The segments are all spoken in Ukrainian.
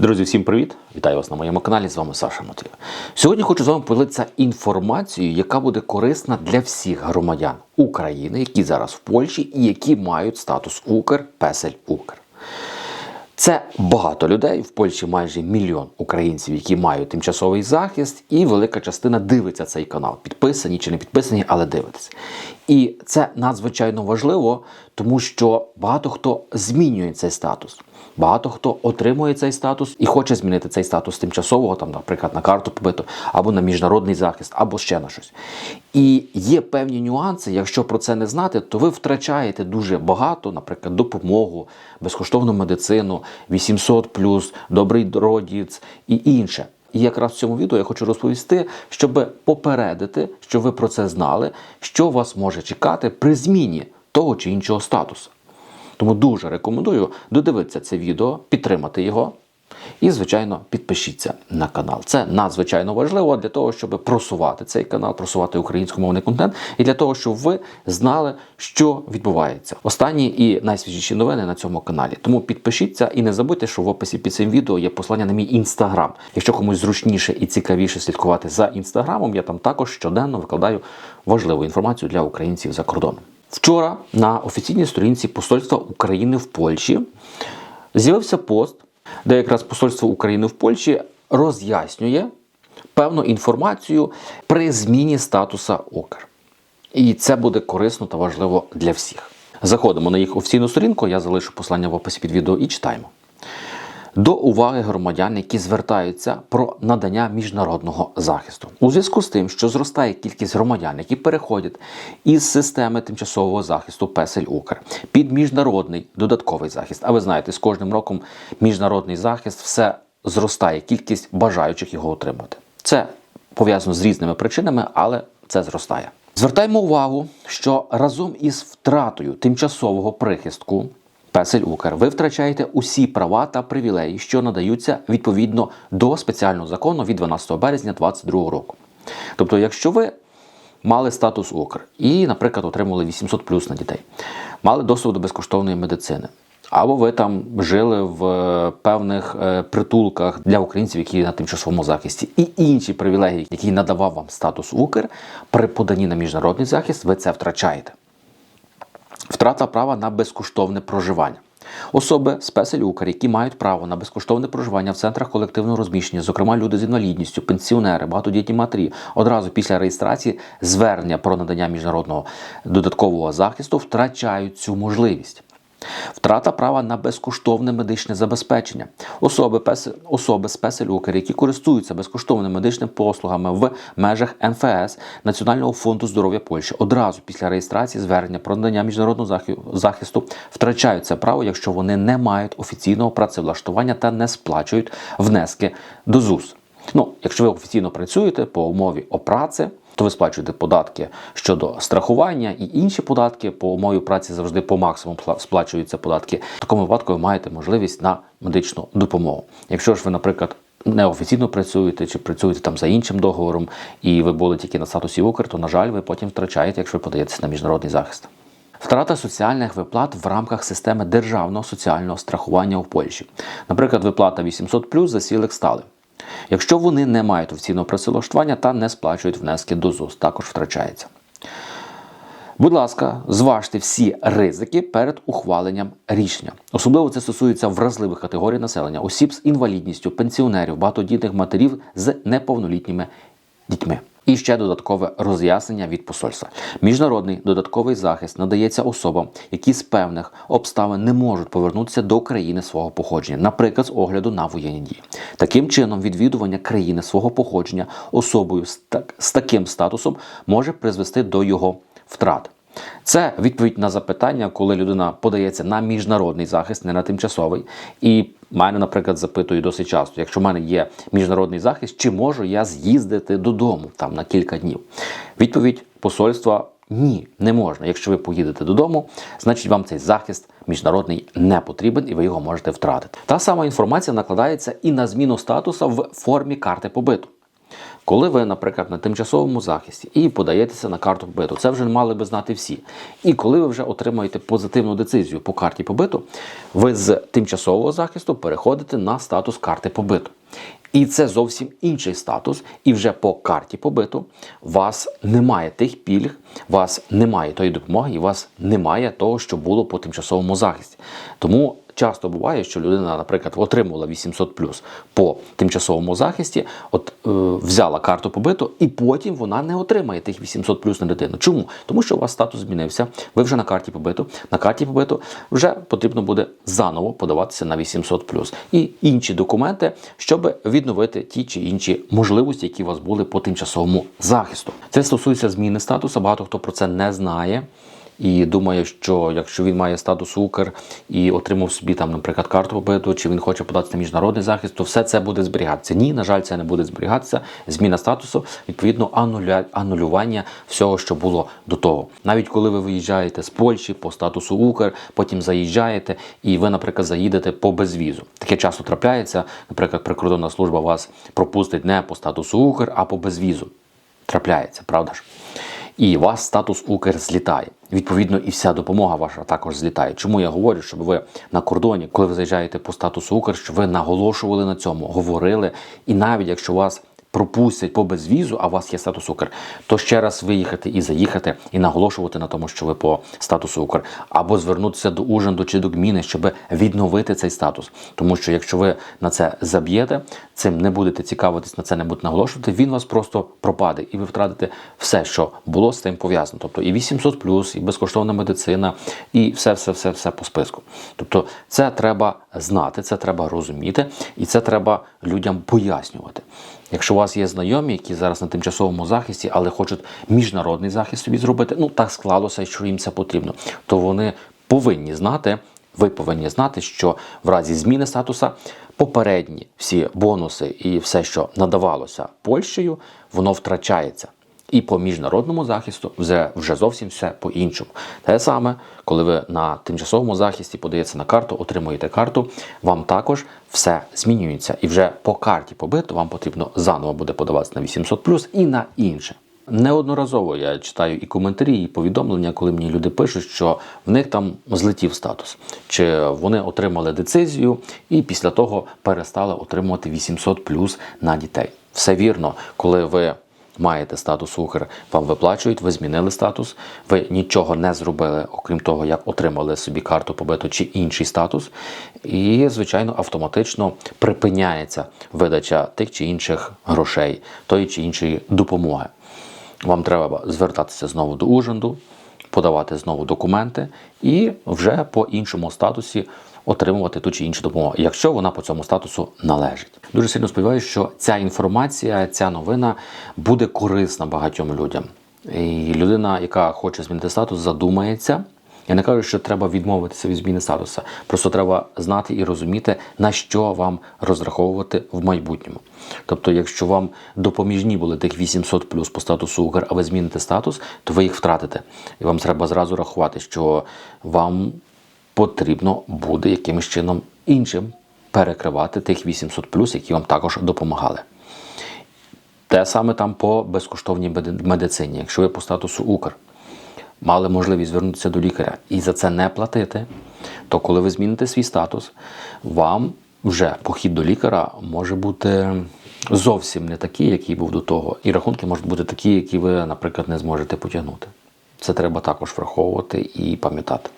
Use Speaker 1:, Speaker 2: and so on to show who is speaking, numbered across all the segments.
Speaker 1: Друзі, всім привіт! Вітаю вас на моєму каналі. З вами Саша Матвій. Сьогодні хочу з вами поділитися інформацією, яка буде корисна для всіх громадян України, які зараз в Польщі і які мають статус Укр, Песель Укр. Це багато людей. В Польщі майже мільйон українців, які мають тимчасовий захист, і велика частина дивиться цей канал. Підписані чи не підписані, але дивитесь. І це надзвичайно важливо, тому що багато хто змінює цей статус. Багато хто отримує цей статус і хоче змінити цей статус тимчасового, там, наприклад, на карту побиту, або на міжнародний захист, або ще на щось. І є певні нюанси. Якщо про це не знати, то ви втрачаєте дуже багато, наприклад, допомогу, безкоштовну медицину, 800 добрий родіць і інше. І якраз в цьому відео я хочу розповісти, щоб попередити, щоб ви про це знали, що вас може чекати при зміні того чи іншого статусу. Тому дуже рекомендую додивитися це відео, підтримати його. І, звичайно, підпишіться на канал. Це надзвичайно важливо для того, щоб просувати цей канал, просувати українськомовний контент, і для того, щоб ви знали, що відбувається. Останні і найсвіжіші новини на цьому каналі. Тому підпишіться і не забудьте, що в описі під цим відео є послання на мій інстаграм. Якщо комусь зручніше і цікавіше слідкувати за інстаграмом, я там також щоденно викладаю важливу інформацію для українців за кордоном. Вчора на офіційній сторінці Посольства України в Польщі з'явився пост, де якраз Посольство України в Польщі роз'яснює певну інформацію при зміні статуса ОКР. І це буде корисно та важливо для всіх. Заходимо на їх офіційну сторінку, я залишу послання в описі під відео і читаємо. До уваги громадян, які звертаються про надання міжнародного захисту, у зв'язку з тим, що зростає кількість громадян, які переходять із системи тимчасового захисту Песель Укр під міжнародний додатковий захист. А ви знаєте, з кожним роком міжнародний захист все зростає, кількість бажаючих його отримати. Це пов'язано з різними причинами, але це зростає. Звертаємо увагу, що разом із втратою тимчасового прихистку Песель Укр, ви втрачаєте усі права та привілеї, що надаються відповідно до спеціального закону від 12 березня 2022 року. Тобто, якщо ви мали статус Укр і, наприклад, отримали 800 плюс на дітей, мали доступ до безкоштовної медицини. Або ви там жили в е, певних е, притулках для українців, які на тимчасовому захисті, і інші привілегії, які надавав вам статус Укр, при поданні на міжнародний захист, ви це втрачаєте. Втрата права на безкоштовне проживання. Особи спеселюкарі, які мають право на безкоштовне проживання в центрах колективного розміщення, зокрема люди з інвалідністю, пенсіонери, багатодітні матері, одразу після реєстрації звернення про надання міжнародного додаткового захисту втрачають цю можливість. Втрата права на безкоштовне медичне забезпечення. Особи, особи з песелюкер, які користуються безкоштовними медичними послугами в межах МФС Національного фонду здоров'я Польщі одразу після реєстрації звернення про надання міжнародного захисту втрачають це право, якщо вони не мають офіційного працевлаштування та не сплачують внески до ЗУС. Ну, якщо ви офіційно працюєте по умові опраці, то ви сплачуєте податки щодо страхування і інші податки по умові праці завжди по максимуму сплачуються податки. В такому випадку ви маєте можливість на медичну допомогу. Якщо ж ви, наприклад, неофіційно працюєте чи працюєте там за іншим договором, і ви були тільки на статусі Укр, то на жаль, ви потім втрачаєте, якщо ви подаєтеся на міжнародний захист. Втрата соціальних виплат в рамках системи державного соціального страхування в Польщі. Наприклад, виплата 800 за сілик стали. Якщо вони не мають офіційного працевлаштування та не сплачують внески до ЗУС, також втрачається. Будь ласка, зважте всі ризики перед ухваленням рішення. Особливо це стосується вразливих категорій населення, осіб з інвалідністю, пенсіонерів, багатодітних матерів з неповнолітніми дітьми. І ще додаткове роз'яснення від посольства. Міжнародний додатковий захист надається особам, які з певних обставин не можуть повернутися до країни свого походження, наприклад, з огляду на воєнні дії. Таким чином, відвідування країни свого походження особою з, так, з таким статусом може призвести до його втрат. Це відповідь на запитання, коли людина подається на міжнародний захист, не на тимчасовий. І мене, наприклад, запитують досить часто: якщо в мене є міжнародний захист, чи можу я з'їздити додому там на кілька днів? Відповідь посольства. Ні, не можна. Якщо ви поїдете додому, значить вам цей захист міжнародний не потрібен і ви його можете втратити. Та сама інформація накладається і на зміну статуса в формі карти побиту. Коли ви, наприклад, на тимчасовому захисті і подаєтеся на карту побиту, це вже мали би знати всі. І коли ви вже отримаєте позитивну децизію по карті побиту, ви з тимчасового захисту переходите на статус карти побиту. І це зовсім інший статус. І вже по карті побиту вас немає тих пільг, вас немає тої допомоги, і вас немає того, що було по тимчасовому захисті. Тому часто буває, що людина, наприклад, отримувала 800 по тимчасовому захисті, от е, взяла карту побиту, і потім вона не отримає тих 800 на дитину. Чому? Тому що у вас статус змінився. Ви вже на карті побиту. На карті побиту вже потрібно буде заново подаватися на 800 і інші документи, щоб відновити ті чи інші можливості, які у вас були по тимчасовому захисту. Це стосується зміни статусу. Багато хто про це не знає і думає, що якщо він має статус Укр і отримав собі там, наприклад, карту побиту, чи він хоче податися на міжнародний захист, то все це буде зберігатися. Ні, на жаль, це не буде зберігатися. Зміна статусу, відповідно, ануля... анулювання всього, що було до того. Навіть коли ви виїжджаєте з Польщі по статусу Укр, потім заїжджаєте, і ви, наприклад, заїдете по безвізу. Таке часто трапляється. Наприклад, прикордонна служба вас пропустить не по статусу Укр, а по безвізу. Трапляється, правда ж? І у вас статус Укр злітає. Відповідно, і вся допомога ваша також злітає. Чому я говорю, щоб ви на кордоні, коли ви заїжджаєте по статусу Укр, щоб ви наголошували на цьому, говорили, і навіть якщо вас пропустять по безвізу, а у вас є статус Укр, то ще раз виїхати і заїхати, і наголошувати на тому, що ви по статусу Укр, або звернутися до Ужанду чи до Гміни, щоб відновити цей статус. Тому що якщо ви на це заб'єте, цим не будете цікавитись, на це не будете наголошувати, він вас просто пропаде, і ви втратите все, що було з цим пов'язано. Тобто і 800+, і безкоштовна медицина, і все, все, все по списку. Тобто, це треба знати, це треба розуміти, і це треба людям пояснювати. Якщо у вас є знайомі, які зараз на тимчасовому захисті, але хочуть міжнародний захист собі зробити, ну так склалося, що їм це потрібно, то вони повинні знати, ви повинні знати, що в разі зміни статуса попередні всі бонуси і все, що надавалося Польщею, воно втрачається. І по міжнародному захисту вже, вже зовсім все по-іншому. Те саме, коли ви на тимчасовому захисті подаєтеся на карту, отримуєте карту, вам також все змінюється. І вже по карті побиту вам потрібно заново буде подаватися на 800 і на інше. Неодноразово я читаю і коментарі, і повідомлення, коли мені люди пишуть, що в них там злетів статус, чи вони отримали децизію і після того перестали отримувати 800 на дітей. Все вірно, коли ви маєте статус Укр, вам виплачують, ви змінили статус, ви нічого не зробили, окрім того, як отримали собі карту побиту чи інший статус. І, звичайно, автоматично припиняється видача тих чи інших грошей, тої чи іншої допомоги. Вам треба звертатися знову до Ужанду, подавати знову документи і вже по іншому статусі отримувати ту чи іншу допомогу, якщо вона по цьому статусу належить. Дуже сильно сподіваюся, що ця інформація, ця новина буде корисна багатьом людям. І людина, яка хоче змінити статус, задумається. Я не кажу, що треба відмовитися від зміни статусу. Просто треба знати і розуміти, на що вам розраховувати в майбутньому. Тобто, якщо вам допоміжні були тих 800 плюс по статусу Укр, а ви зміните статус, то ви їх втратите. І вам треба зразу рахувати, що вам потрібно буде якимось чином іншим перекривати тих 800 плюс, які вам також допомагали. Те саме там по безкоштовній медицині, якщо ви по статусу Укр мали можливість звернутися до лікаря і за це не платити, то коли ви зміните свій статус, вам вже похід до лікаря може бути зовсім не такий, який був до того. І рахунки можуть бути такі, які ви, наприклад, не зможете потягнути. Це треба також враховувати і пам'ятати.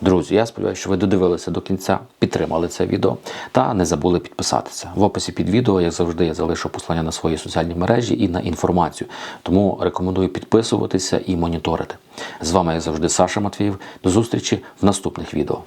Speaker 1: Друзі, я сподіваюся, що ви додивилися до кінця, підтримали це відео та не забули підписатися. В описі під відео, як завжди, я залишу послання на свої соціальні мережі і на інформацію. Тому рекомендую підписуватися і моніторити. З вами, як завжди, Саша Матвіїв. До зустрічі в наступних відео.